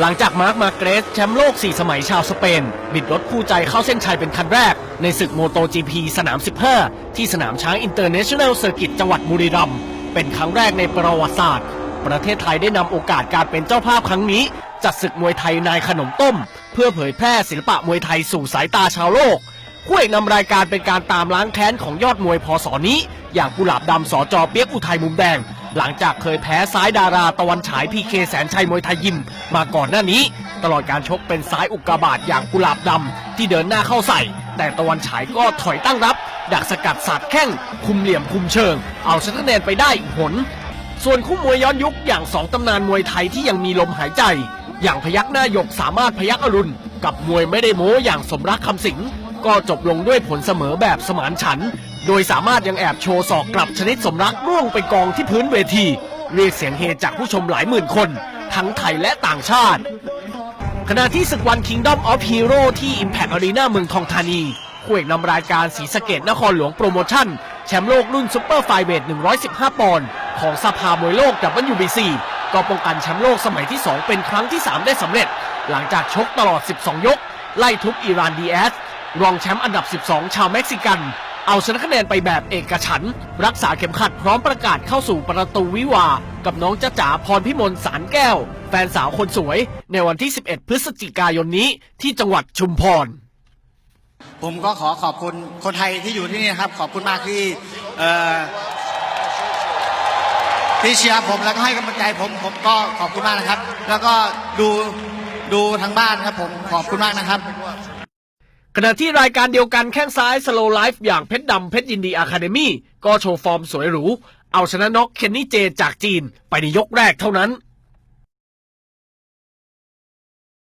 หลังจากมาร์คมาเกรสแชมป์โลก 4 สมัยชาวสเปน บิดรถคู่ใจเข้าเส้นชัยเป็นคันแรก ในศึกโมโต GP สนาม 15 ที่สนามช้างอินเตอร์เนชั่นแนลเซอร์กิตจังหวัดบุรีรัมย์เป็นครั้งแรกในประวัติศาสตร์ ประเทศไทยได้นำโอกาสการเป็นเจ้าภาพครั้งนี้ จัดศึกมวยไทยนายขนมต้ม เพื่อเผยแพร่ศิลปะมวยไทยสู่สายตาชาวโลกคู่เอกนำรายการเป็นการตามล้างแค้นของยอดมวยพศนี้ อย่างกุหลาบดำสอจอเปียกอุทัยมุมแดง หลังจากเคยแพ้ซ้ายดาราตะวันฉายพีเคแสนชัยมวยไทยยิมมาก่อนหน้านี้ ตลอดการชกเป็นซ้ายอุกกาบาตอย่างกุหลาบดำที่เดินหน้าเข้าใส่ แต่ตะวันฉายก็ถอยตั้งรับ ดักสกัดสาดแข้งคุมเหลี่ยมคุมเชิง เอาชนะคะแนนไปได้อีกหนส่วนคู่มวยย้อนยุคอย่างสองตำนานมวยไทยที่ยังมีลมหายใจ อย่างพยักหน้าหยกสามารถพยักอรุณ กับมวยไม่ได้โม้อย่างสมรักคำสิง ก็จบลงด้วยผลเสมอแบบสมานฉันท์โดยสามารถยังแอบโชว์ศอกกลับชนิดสมรักร่วงไปกองที่พื้นเวที เรียกเสียงเฮจากผู้ชมหลายหมื่นคน ทั้งไทยและต่างชาติ ขณะที่ศึกวัน Kingdom of Hero ที่ Impact Arena เมืองทองธานีคู่เอกนำรายการศรีสะเกดนครหลวงโปรโมชั่น แชมป์โลกรุ่นซุปเปอร์ไฟเวท 115 ปอนด์ของสภามวยโลก WBC ก็ป้องกันแชมป์โลกสมัยที่ 2 เป็นครั้งที่ 3 ได้สำเร็จ หลังจากชกตลอด 12 ยก ไล่ทุบอิรานดีแอส รองแชมป์อันดับ 12 ชาวเม็กซิกัน เอาชนะคะแนนไปแบบเอกฉัน รักษาเข็มขัดพร้อมประกาศเข้าสู่ประตูวิวา กับน้องจ้าจ๋าพรพิมลสารแก้ว แฟนสาวคนสวย ในวันที่ 11 พฤศจิกายนนี้ที่จังหวัดชุมพร ผมก็ขอขอบคุณคนไทยที่อยู่ที่นี่นะครับ ขอบคุณมากที่ที่เชียร์ผมแล้วก็ให้กำลังใจผมผมก็ขอบคุณมากนะครับ แล้วก็ดูดูทางบ้านครับผมขอบคุณมากนะครับ ขณะที่รายการเดียวกันแข้งซ้ายสโลไลฟ์อย่างเพชรดำเพชรยินดีอะคาเดมี่ก็โชว์ฟอร์มสวยหรู เอาชนะน็อกเคนนี่เจจากจีนไปในยกแรกเท่านั้น